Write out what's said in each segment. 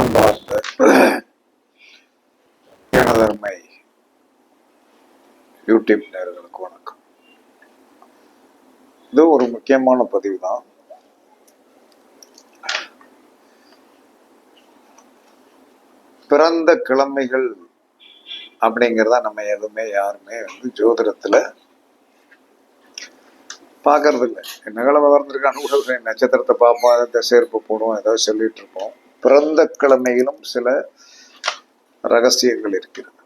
அன்பார்ந்த எனதர்மை யூடியூப் நேர்களுக்கு வணக்கம். இது ஒரு முக்கியமான பதிவு தான் பிறந்த கிழமைகள் அப்படிங்கிறத நம்ம எதுவுமே யாருமே வந்து ஜோதிடத்துல பார்க்கறது இல்லை என்ன கிழமை வந்திருக்கான்னு கூட நட்சத்திரத்தை பார்ப்போம் அதை திசையிருப்பு போடுவோம் ஏதாவது சொல்லிட்டு இருப்போம். பிறந்த கிழமையிலும் சில ரகசியங்கள் இருக்கிறது.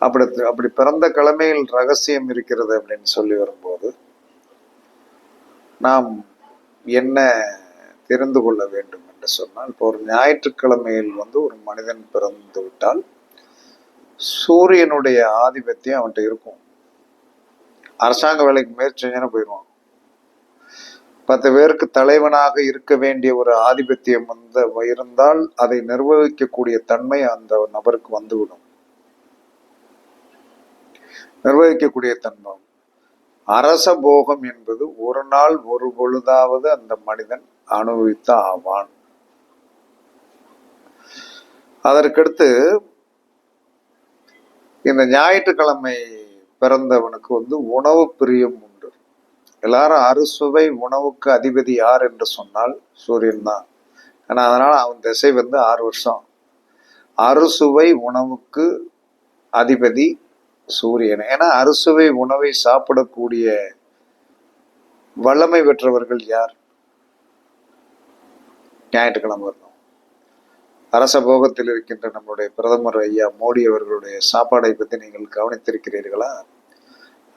அப்படி அப்படி பிறந்த கிழமையில் ரகசியம் இருக்கிறது அப்படின்னு சொல்லி வரும்போது நாம் என்ன தெரிந்து கொள்ள வேண்டும் என்று சொன்னால் இப்போ ஒரு ஞாயிற்றுக்கிழமையில் வந்து ஒரு மனிதன் பிறந்து விட்டால் சூரியனுடைய ஆதிபத்தியம் அவன்கிட்ட இருக்கும். அரசாங்க வேலைக்கு முயற்சி செஞ்சானே போயிடுவான். பத்து பேருக்கு தலைவனாக இருக்க வேண்டிய ஒரு ஆதிபத்தியம் வந்து இருந்தால் அதை நிர்வகிக்கக்கூடிய தன்மை அந்த நபருக்கு வந்துவிடும். நிர்வகிக்கக்கூடிய தன்மை. அரச போகம் என்பது ஒரு நாள் ஒரு பொழுதாவது அந்த மனிதன் அனுபவித்த ஆவான். அதற்கடுத்து இந்த ஞாயிற்றுக்கிழமை பிறந்தவனுக்கு வந்து உணவு பிரியம் எல்லாரும் அறுசுவை உணவுக்கு அதிபதி யார் என்று சொன்னால் சூரியன் தான். ஏன்னா அதனால் அவன் திசை வந்து ஆறு வருஷம். அறுசுவை உணவுக்கு அதிபதி சூரியன். ஏன்னா அறுசுவை உணவை சாப்பிடக்கூடிய வல்லமை பெற்றவர்கள் யார்? ஞாயிற்றுக்கிழமை வரணும். அரச போகத்தில் இருக்கின்ற நம்முடைய பிரதமர் ஐயா மோடி அவர்களுடைய சாப்பாடை பற்றி நீங்கள் கவனித்திருக்கிறீர்களா?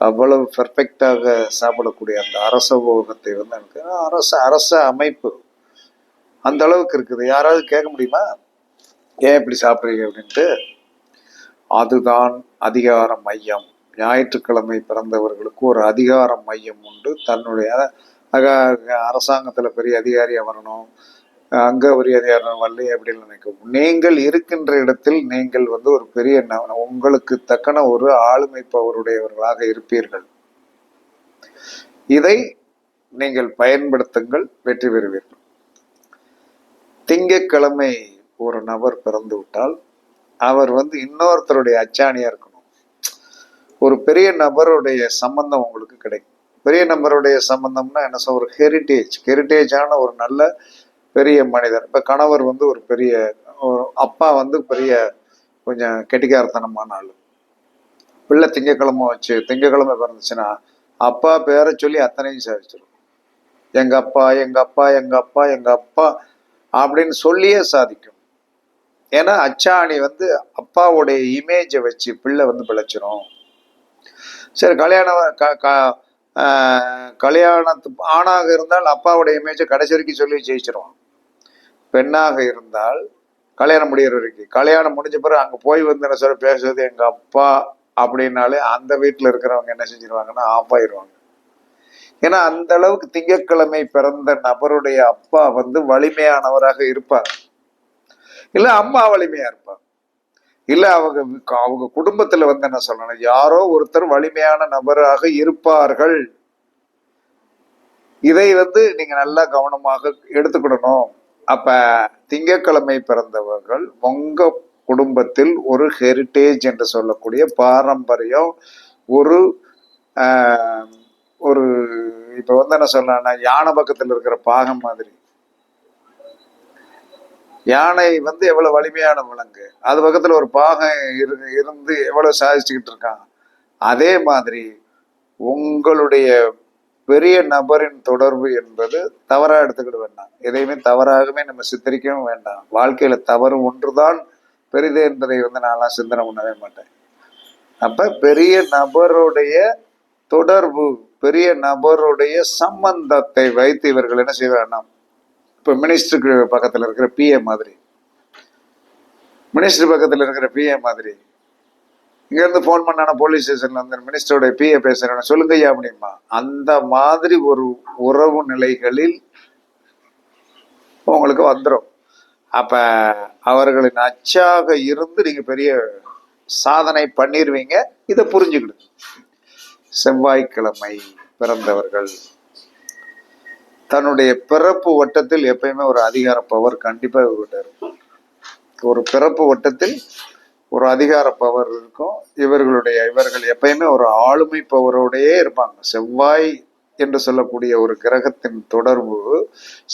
அவ்வளவு பெர்ஃபெக்டாக சாப்பிடக்கூடிய அந்த அரச உபோகத்தை வந்து எனக்கு அரச அரச அமைப்பு அந்த அளவுக்கு இருக்குது. யாராவது கேட்க முடியுமா? ஏன் இப்படி சாப்பிட்றீங்க அப்படின்ட்டு? அதுதான் அதிகார மையம். ஞாயிற்றுக்கிழமை பிறந்தவர்களுக்கு ஒரு அதிகார மையம் உண்டு. தன்னுடைய அக- அரசாங்கத்துல பெரிய அதிகாரியாக வரணும். அங்க பெரிய அதிகாரி அப்படின்னு நினைக்கும். நீங்கள் இருக்கின்ற இடத்தில் நீங்கள் வந்து ஒரு பெரிய உங்களுக்கு தக்கன ஒரு ஆளுமை பவருடையவர்களாக இருப்பீர்கள். இதை நீங்கள் பயன்படுத்துங்கள் வெற்றி பெறுவீர்கள். திங்கட்கிழமை ஒரு நபர் பிறந்து விட்டால் அவர் வந்து இன்னொருத்தருடைய அச்சாணியா இருக்கணும். ஒரு பெரிய நபருடைய சம்பந்தம் உங்களுக்கு கிடைக்கும். பெரிய நபருடைய சம்பந்தம்னா என்ன சொல்ற ஹெரிட்டேஜ் ஹெரிட்டேஜான ஒரு நல்ல பெரிய மனிதர் இப்ப கணவர் வந்து ஒரு பெரிய அப்பா வந்து பெரிய கொஞ்சம் கெட்டிக்காரத்தனமான ஆள் பிள்ளை திங்கக்கிழமை வச்சு திங்கக்கிழமை பிறந்துச்சுன்னா அப்பா பேரை சொல்லி அத்தனையும் சாதிச்சிடும் எங்க அப்பா எங்க அப்பா எங்க அப்பா எங்க அப்பா அப்படின்னு சொல்லியே சாதிக்கும். ஏன்னா அச்சாணி வந்து அப்பாவுடைய இமேஜை வச்சு பிள்ளை வந்து பிழைச்சிரும். சரி கல்யாணம் க- க- கல்யாணத்து ஆணாக இருந்தால் அப்பாவுடைய இமேஜை கடைசி வரைக்கும் சொல்லி ஜெயிச்சிருவான். பெண்ணாக இருந்தால் கல்யாணம் முடிகிற வரைக்கும். கல்யாணம் முடிஞ்ச பிறகு அங்கே போய் வந்து என்ன சொல்ல பேசுறது எங்கள் அப்பா அப்படின்னாலே அந்த வீட்டில் இருக்கிறவங்க என்ன செஞ்சிருவாங்கன்னா ஆஃப் ஆயிடுவாங்க ஏன்னா அந்த அளவுக்கு திங்கட்கிழமை பிறந்த நபருடைய அப்பா வந்து வலிமையானவராக இருப்பார். இல்லை அம்மா வலிமையா இருப்பார். இல்லை அவங்க அவங்க குடும்பத்தில் வந்து என்ன சொல்லணும்? யாரோ ஒருத்தர் வலிமையான நபராக இருப்பார்கள். இதை வந்து நீங்க நல்லா கவனமாக எடுத்துக்கிடணும். அப்ப திங்கக்கிழமை பிறந்தவர்கள் உங்க குடும்பத்தில் ஒரு ஹெரிட்டேஜ் என்று சொல்லக்கூடிய பாரம்பரியம் ஒரு ஒரு இப்ப வந்து என்ன சொல்லலாம்னா யானை பக்கத்தில் இருக்கிற பாகம் மாதிரி. யானை வந்து எவ்வளவு வலிமையான விலங்கு. அது பக்கத்துல ஒரு பாகம் இரு இருந்து எவ்வளவு சாதிச்சுக்கிட்டு இருக்கான். அதே மாதிரி உங்களுடைய பெரிய நபரின் தொடர்பு என்பது தவறா எடுத்துக்கிட வேண்டாம். எதையுமே தவறாகவே நம்ம சித்தரிக்கவும் வேண்டாம். வாழ்க்கையில தவறு ஒன்றுதான் பெரிது என்பதை வந்து நான்லாம் சிந்தனை பண்ணவே மாட்டேன். அப்ப பெரிய நபருடைய தொடர்பு பெரிய நபருடைய சம்பந்தத்தை வைத்து இவர்கள் என்ன செய்வாங்கன்னா இப்போ மினிஸ்டருக்கு பக்கத்தில் இருக்கிற பிஏ மாதிரி மினிஸ்டர் பக்கத்தில் இருக்கிற பிஏ மாதிரி இங்கேருந்து ஃபோன் பண்ணான போலீஸ் ஸ்டேஷன்ல வந்து மினிஸ்டருடைய பிஏ பேசுறேன்? சொல்லுங்க ஐயா அப்படிமா அந்த மாதிரி ஒரு உறவு நிலைகளில் உங்களுக்கு வந்துடும் அப்ப அவர்களின் அச்சாக இருந்து நீங்க பெரிய சாதனை பண்ணிடுவீங்க இதை புரிஞ்சுக்கிடு செவ்வாய்க்கிழமை பிறந்தவர்கள் தன்னுடைய பிறப்பு வட்டத்தில் எப்பயுமே ஒரு அதிகார பவர் கண்டிப்பா இவர்கிட்ட இருக்கும். ஒரு பிறப்பு வட்டத்தில் ஒரு அதிகார பவர் இருக்கும். இவர்களுடைய இவர்கள் எப்பயுமே ஒரு ஆளுமை பவரோடையே இருப்பாங்க. செவ்வாய் என்று சொல்லக்கூடிய ஒரு கிரகத்தின் தொடர்பு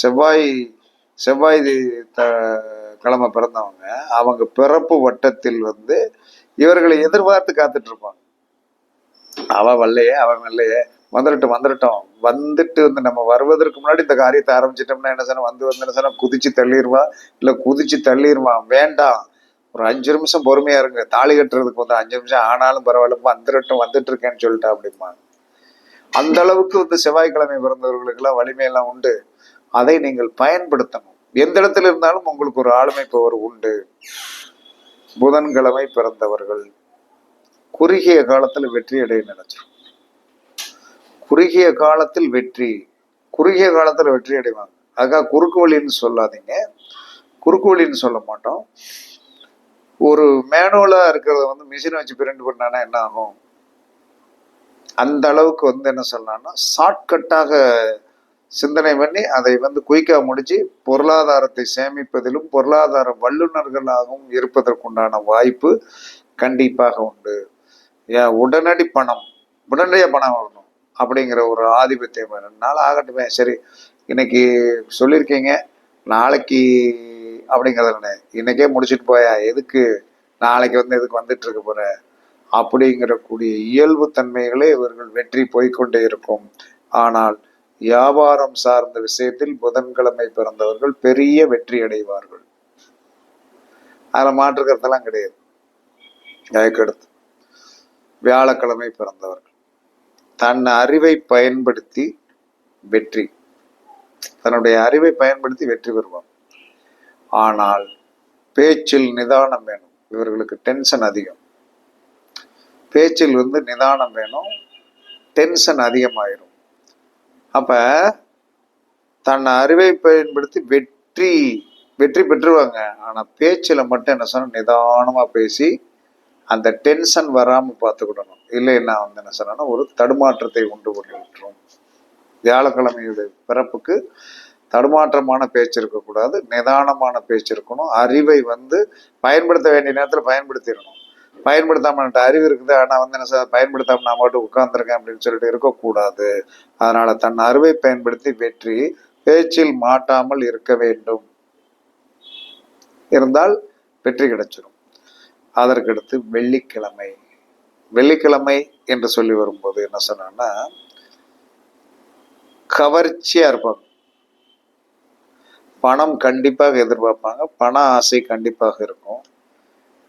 செவ்வாய் செவ்வாய் த கிழமை பிறந்தவங்க அவங்க பிறப்பு வட்டத்தில் வந்து இவர்களை எதிர்பார்த்து காத்துட்டு இருப்பாங்க. அவ வல்லையே அவன் வல்லையே வந்துடட்டும் வந்துடட்டும் வந்துட்டு வந்து நம்ம வருவதற்கு முன்னாடி இந்த காரியத்தை ஆரம்பிச்சிட்டோம்னா என்ன சொன்னா வந்து வந்து என்ன சொன்னா குதிச்சு தள்ளிடுவா இல்லை குதிச்சு தள்ளிடுவான் வேண்டாம். ஒரு அஞ்சு நிமிஷம் பொறுமையா இருங்க. தாலி கட்டுறதுக்கு வந்து அஞ்சு நிமிஷம் ஆனாலும் பரவாயில்ல வந்துடட்டும் வந்துட்டு இருக்கேன்னு சொல்லிட்டா அப்படிமா? அந்த அளவுக்கு வந்து செவ்வாய்க்கிழமை பிறந்தவர்களுக்கெல்லாம் வலிமையெல்லாம் உண்டு. அதை நீங்கள் பயன்படுத்தணும். எந்த இடத்துல இருந்தாலும் உங்களுக்கு ஒரு ஆளுமை பவர் உண்டு. புதன்கிழமை பிறந்தவர்கள் குறுகிய காலத்தில் வெற்றி அடைய நினைச்சிடும் குறுகிய காலத்தில் வெற்றி குறுகிய காலத்தில் வெற்றி அடைவாங்க. அதுக்காக குறுக்கு வழின்னு சொல்லாதீங்க. குறுக்கு வழின்னு சொல்ல மாட்டோம். ஒரு மேனுவலா இருக்கிறத வந்து மிஷினை வச்சு பிரிண்ட் பண்ணானா என்ன ஆகும்? அந்த அளவுக்கு வந்து என்ன சொல்லலாம்னா ஷார்ட்கட்டாக சிந்தனை பண்ணி அதை வந்து குயிக்கா முடிச்சு பொருளாதாரத்தை சேமிப்பதிலும் பொருளாதார வல்லுநர்களாகவும் இருப்பதற்குண்டான வாய்ப்பு கண்டிப்பாக உண்டு. ஏன்? உடனடி பணம் உடனடியாக பணம் வரணும் அப்படிங்கிற ஒரு ஆதிபத்தியம் ரெண்டு நாள் ஆகட்டுமே சரி இன்னைக்கு சொல்லியிருக்கீங்க நாளைக்கு அப்படிங்கிறது இன்னைக்கே முடிச்சிட்டு போயா. எதுக்கு நாளைக்கு வந்து எதுக்கு வந்துட்டு இருக்க போற அப்படிங்கிறக்கூடிய இயல்பு தன்மைகளே இவர்கள் வெற்றி போய்க்கொண்டே இருக்கும். ஆனால் வியாபாரம் சார்ந்த விஷயத்தில் புதன்கிழமை பிறந்தவர்கள் பெரிய வெற்றி அடைவார்கள். அதில் மாற்றுக்கிறதெல்லாம் கிடையாது. அதுக்கடுத்து வியாழக்கிழமை பிறந்தவர்கள். தன் அறிவை பயன்படுத்தி வெற்றி. தன்னுடைய அறிவை பயன்படுத்தி வெற்றி பெறுவார் ஆனால் பேச்சில் நிதானம் வேணும். இவர்களுக்கு டென்ஷன் அதிகம். பேச்சில் வந்து நிதானம் வேணும் டென்ஷன் அதிகமாயிரும். அப்ப தன் அறிவை பயன்படுத்தி வெற்றி வெற்றி பெற்றுவாங்க ஆனா பேச்சில் மட்டும் என்ன சொன்னால் நிதானமா பேசி அந்த டென்ஷன் வராமல் பார்த்துக்கிடணும். இல்லைன்னா வந்து என்ன சொன்னால் ஒரு தடுமாற்றத்தை உண்டு கொண்டு விட்டுரும் வியாழக்கிழமையுடைய பிறப்புக்கு தடுமாற்றமான பேச்சு இருக்கக்கூடாது நிதானமான பேச்சு இருக்கணும் அறிவை வந்து பயன்படுத்த வேண்டிய நேரத்தில் பயன்படுத்திடணும். பயன்படுத்தாமல் அறிவு இருக்குது ஆனால் வந்து என்ன சார் பயன்படுத்தாமல் நான் மட்டும் உட்காந்துருக்கேன் அப்படின்னு சொல்லிட்டு இருக்கக்கூடாது. அதனால் தன் அறிவை பயன்படுத்தி வெற்றி பேச்சில் மாட்டாமல் இருக்க வேண்டும். இருந்தால் வெற்றி கிடைச்சிடும் அதற்கடுத்து வெள்ளிக்கிழமை. வெள்ளிக்கிழமை என்று சொல்லி வரும்போது என்ன சொன்னா கவர்ச்சியா இருப்பாங்க. பணம் கண்டிப்பாக எதிர்பார்ப்பாங்க. பண ஆசை கண்டிப்பாக இருக்கும்.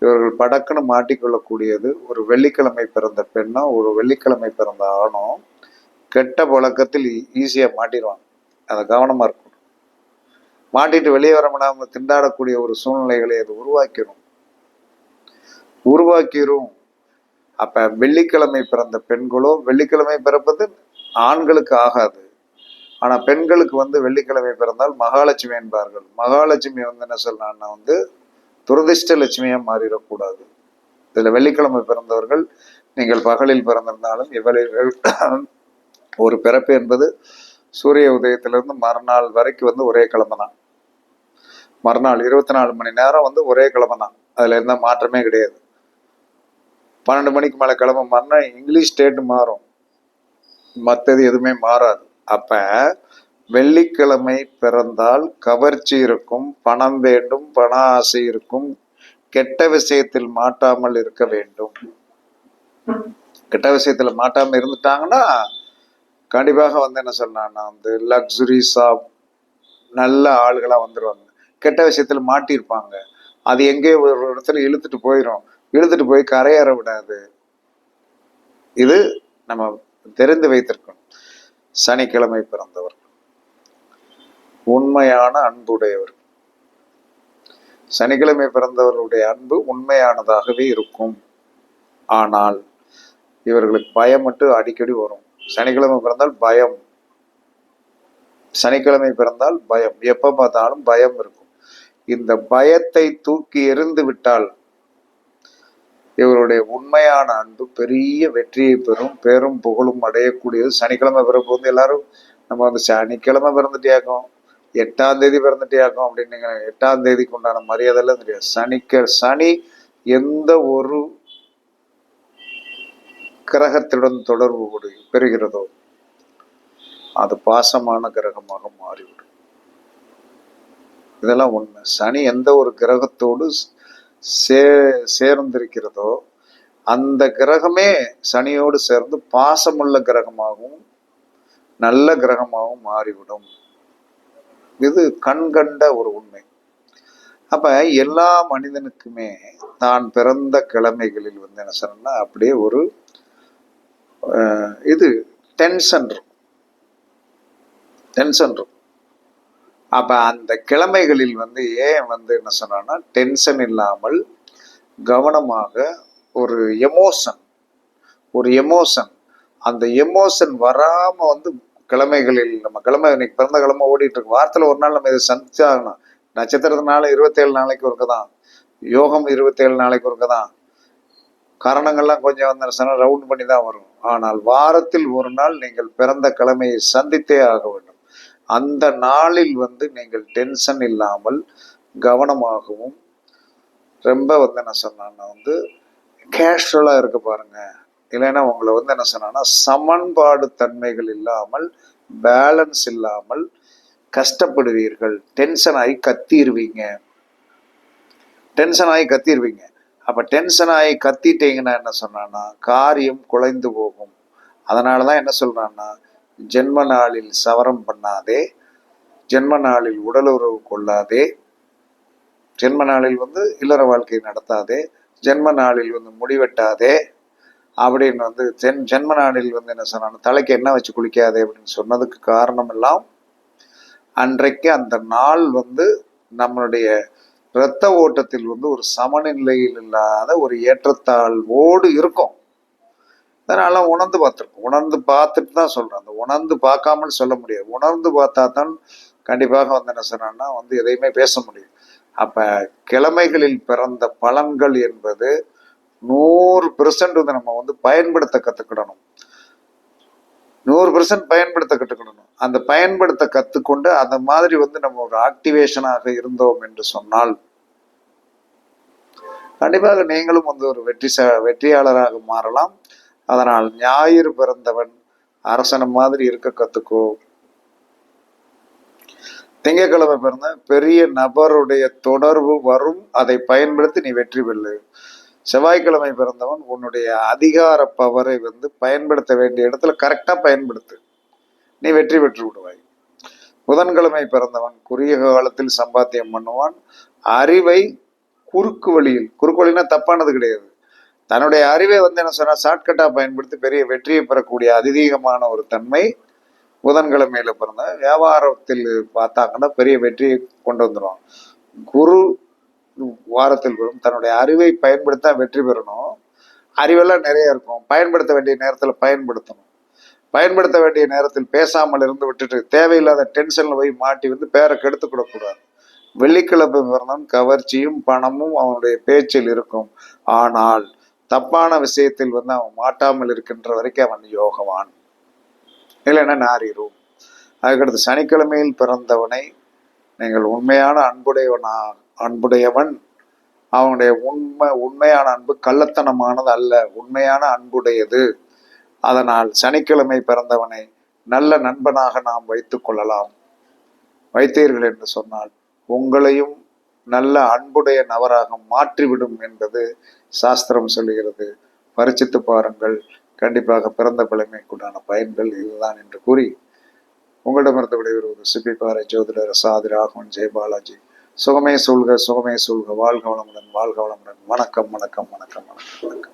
இவர்கள் படக்குன்னு மாட்டிக்கொள்ளக்கூடியது ஒரு வெள்ளிக்கிழமை பிறந்த பெண்ணோ ஒரு வெள்ளிக்கிழமை பிறந்த ஆணோ கெட்ட பழக்கத்தில் ஈஸியாக மாட்டிடுவாங்க அதை கவனமாக இருக்கணும். மாட்டிட்டு வெளியே வர முடியாமல் திண்டாடக்கூடிய ஒரு சூழ்நிலைகளை அது உருவாக்கிடும் உருவாக்கிடும் அப்போ வெள்ளிக்கிழமை பிறந்த பெண்களோ வெள்ளிக்கிழமை பிறப்பது ஆண்களுக்கு ஆகாது. ஆனால் பெண்களுக்கு வந்து வெள்ளிக்கிழமை பிறந்தால் மகாலட்சுமி என்பார்கள். மகாலட்சுமி வந்து என்ன சொல்லலாம்னா வந்து துரதிர்ஷ்ட லட்சுமியாக மாறிடக்கூடாது. இதில் வெள்ளிக்கிழமை பிறந்தவர்கள் நீங்கள் பகலில் பிறந்திருந்தாலும் இவ்வளவு ஒரு பிறப்பு என்பது சூரிய உதயத்திலிருந்து மறுநாள் வரைக்கும் வந்து ஒரே கிழமை தான் மறுநாள் இருபத்தி நாலு மணி நேரம் வந்து ஒரே கிழமை தான் அதில் இருந்தால் மாற்றமே கிடையாது. பன்னெண்டு மணிக்கு மேலே கிளம்ப மாறினா இங்கிலீஷ் ஸ்டேட் மாறும். மற்றது எதுவுமே மாறாது. அப்ப வெள்ளிக்கிழமை பிறந்தால் கவர்ச்சி இருக்கும் பணம் வேண்டும் பண ஆசை இருக்கும். கெட்ட விஷயத்தில் மாட்டாமல் இருக்க வேண்டும். கெட்ட விஷயத்துல மாட்டாமல் இருந்துட்டாங்கன்னா கண்டிப்பாக வந்து என்ன சொல்லலாம்னா வந்து லக்ஸுரி ஷாப் நல்ல ஆளுகளாக வந்துருவாங்க. கெட்ட விஷயத்துல மாட்டியிருப்பாங்க. அது எங்கேயோ ஒரு இடத்துல இழுத்துட்டு போயிடும் இழுத்துட்டு போய் கரையேற விடாது. இது நம்ம தெரிந்து வைத்திருக்கணும். சனிக்கிழமை பிறந்தவர். உண்மையான அன்புடையவர். சனிக்கிழமை பிறந்தவர்களுடைய அன்பு உண்மையானதாகவே இருக்கும். ஆனால் இவர்களுக்கு பயம் மட்டும் அடிக்கடி வரும். சனிக்கிழமை பிறந்தால் பயம். சனிக்கிழமை பிறந்தால் பயம். எப்ப பார்த்தாலும் பயம் இருக்கும். இந்த பயத்தை தூக்கி எறிந்து விட்டால் இவருடைய உண்மையான அன்பு பெரிய வெற்றியை பெறும் பெரும் புகழும் அடையக்கூடியது. சனிக்கிழமை பிறப்பு வந்து எல்லாரும் நம்ம வந்து சனிக்கிழமை பிறந்துட்டியாக்கும் எட்டாம் தேதி பிறந்துட்டியாக்கும் அப்படின்னு எட்டாம் தேதிக்கு உண்டான மரியாதைலாம் தெரியாது. சனிக்க சனி எந்த ஒரு கிரகத்துடன் தொடர்பு பெறுகிறதோ அது பாசமான கிரகமாக மாறிவிடும். இதெல்லாம் உண்மை. சனி எந்த ஒரு கிரகத்தோடு சே சேர்ந்திருக்கிறதோ அந்த கிரகமே சனியோடு சேர்ந்து பாசமுள்ள கிரகமாகவும் நல்ல கிரகமாகவும் மாறிவிடும். இது கண்கண்ட ஒரு உண்மை. அப்ப எல்லா மனிதனுக்குமே தான் பிறந்த கிழமைகளில் வந்து என்ன சொன்னா அப்படியே ஒரு இது டென்ஷன் இருக்கும். டென்ஷன் இருக்கும். அப்போ அந்த கிழமைகளில் வந்து ஏன் வந்து என்ன சொன்னான்னா டென்ஷன் இல்லாமல் கவனமாக ஒரு எமோஷன் ஒரு எமோஷன் அந்த எமோஷன் வராமல் வந்து கிழமைகளில் நம்ம கிழமை இன்னைக்கு பிறந்த கிழமை ஓடிட்டு இருக்கு. வாரத்தில் ஒரு நாள் நம்ம இதை சந்திச்சாகணும். நட்சத்திரத்தினால இருபத்தேழு நாளைக்கு ஒருக்க தான் யோகம் இருபத்தேழு நாளைக்கு ஒருக்க தான் காரணங்கள்லாம் கொஞ்சம் வந்து ரவுண்ட் பண்ணி தான் வரும். ஆனால் வாரத்தில் ஒரு நாள் நீங்கள் பிறந்த கிழமையை சந்தித்தே ஆக வேண்டும். அந்த நாளில் வந்து நீங்கள் டென்ஷன் இல்லாமல் கவனமாகவும் ரொம்ப வந்து என்ன சொன்னான்னா வந்து கேஷுவலாக இருக்க பாருங்க. இல்லைன்னா உங்களை வந்து என்ன சொன்னான்னா சமன்பாடு தன்மைகள் இல்லாமல் பேலன்ஸ் இல்லாமல் கஷ்டப்படுவீர்கள். டென்ஷன் ஆகி கத்திடுவீங்க டென்ஷன் ஆகி கத்திடுவீங்க அப்போ டென்ஷன் ஆகி கத்திட்டீங்கன்னா என்ன சொன்னான்னா காரியம் குலைந்து போகும். அதனால தான் என்ன சொல்கிறான்னா ஜென்ம நாளில் சவரம் பண்ணாதே ஜென்ம நாளில் உடலுறவு கொள்ளாதே ஜென்ம நாளில் வந்து இல்லற வாழ்க்கை நடத்தாதே ஜென்ம நாளில் வந்து முடிவெட்டாதே அப்படின்னு வந்து ஜென் ஜென்ம நாளில் வந்து என்ன சொன்னாங்க தலைக்கு என்ன வச்சு குளிக்காதே அப்படின்னு சொன்னதுக்கு காரணம் எல்லாம் அன்றைக்கு அந்த நாள் வந்து நம்மளுடைய இரத்த ஓட்டத்தில் வந்து ஒரு சமநிலையில் இல்லாத ஒரு ஏற்றத்தாழ்வோடு இருக்கும். அதனால உணர்ந்து பார்த்துருக்கோம். உணர்ந்து பார்த்துட்டு தான் சொல்கிறேன் அந்த உணர்ந்து பார்க்காமல் சொல்ல முடியாது. உணர்ந்து பார்த்தா தான் கண்டிப்பாக வந்து என்ன சொன்னா வந்து எதையுமே பேச முடியும். அப்போ கிழமைகளில் பிறந்த பலன்கள் என்பது நூறு பெர்சன்ட் வந்து நம்ம வந்து பயன்படுத்த கற்றுக்கிடணும் நூறு பெர்சன்ட் பயன்படுத்த கற்றுக்கிடணும் அந்த பயன்படுத்த கற்றுக்கொண்டு அந்த மாதிரி வந்து நம்ம ஒரு ஆக்டிவேஷனாக இருந்தோம் என்று சொன்னால் கண்டிப்பாக நீங்களும் வந்து ஒரு வெற்றி ச வெற்றியாளராக மாறலாம். அதனால் ஞாயிறு பிறந்தவன் அரசன மாதிரி இருக்க கத்துக்கோ. திங்கட்கிழமை பிறந்த பெரிய நபருடைய தொடர்பு வரும். அதை பயன்படுத்தி நீ வெற்றி பெல்லு செவ்வாய்க்கிழமை பிறந்தவன் உன்னுடைய அதிகார பவரை வந்து பயன்படுத்த வேண்டிய இடத்துல கரெக்டா பயன்படுத்து. நீ வெற்றி பெற்று விடுவாய். புதன்கிழமை பிறந்தவன் குறுகிய காலத்தில் சம்பாத்தியம் பண்ணுவான். அறிவை குறுக்கு வழியில் குறுக்கு வழினா தப்பானது கிடையாது. தன்னுடைய அறிவை வந்து என்ன சொன்னால் ஷார்ட்கட்டாக பயன்படுத்தி பெரிய வெற்றியை பெறக்கூடிய அதிதீகமான ஒரு தன்மை புதன்கிழமையில் பிறந்த வியாபாரத்தில் பார்த்தாங்கன்னா பெரிய வெற்றியை கொண்டு வந்துடும் குரு வாரத்தில் வரும். தன்னுடைய அறிவை பயன்படுத்த வெற்றி பெறணும். அறிவெல்லாம் நிறைய இருக்கும். பயன்படுத்த வேண்டிய நேரத்தில் பயன்படுத்தணும். பயன்படுத்த வேண்டிய நேரத்தில் பேசாமல் இருந்து விட்டுட்டு தேவையில்லாத டென்ஷனில் போய் மாட்டி வந்து பேரை கெடுத்து வெள்ளிக்கிழமை பிறந்தவன் கவர்ச்சியும் பணமும் அவனுடைய பேச்சில் இருக்கும். ஆனால் தப்பான விஷயத்தில் வந்து அவன் மாட்டாமல் இருக்கின்ற வரைக்கும் அவன் யோகவான். இல்லைன்னா நாரிரும். அதுக்கடுத்து சனிக்கிழமையில் பிறந்தவனை நீங்கள் உண்மையான அன்புடையவனா அன்புடையவன். அவனுடைய உண்மை உண்மையான அன்பு கள்ளத்தனமானது அல்ல உண்மையான அன்புடையது. அதனால் சனிக்கிழமை பிறந்தவனை நல்ல நண்பனாக நாம் வைத்துக் கொள்ளலாம். வைத்தீர்கள் என்று சொன்னால் உங்களையும் நல்ல அன்புடைய நபராக மாற்றிவிடும் என்பது சாஸ்திரம் சொல்லுகிறது. பரிச்சித்து பாருங்கள். கண்டிப்பாக பிறந்த பிள்ளைமைக்குண்டான பயன்கள் இதுதான் என்று கூறி உங்களிடமிருந்து விடைபெறுவது சிப்பிப்பாறை ஜோதிடர் சாதி ராகவன் ஜெயபாலாஜி சுகமே சூழ்க சுகமே சூழ்க. வாழ்க வளமுடன் வாழ்க வளமுடன். வணக்கம் வணக்கம் வணக்கம் வணக்கம் வணக்கம்.